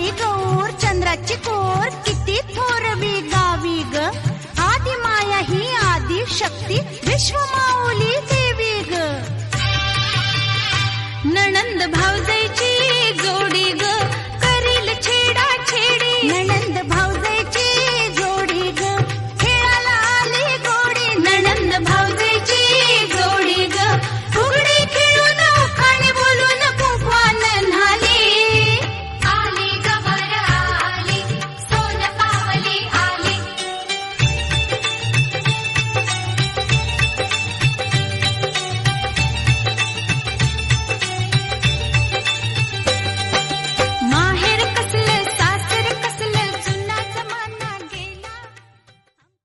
बाई गौर चंद्राची कोर किती थोरवी गावी ग. आदि माया ही आदि शक्ती विश्व विश्वमाऊली देवी ग. नणंद भावजाईची जोडी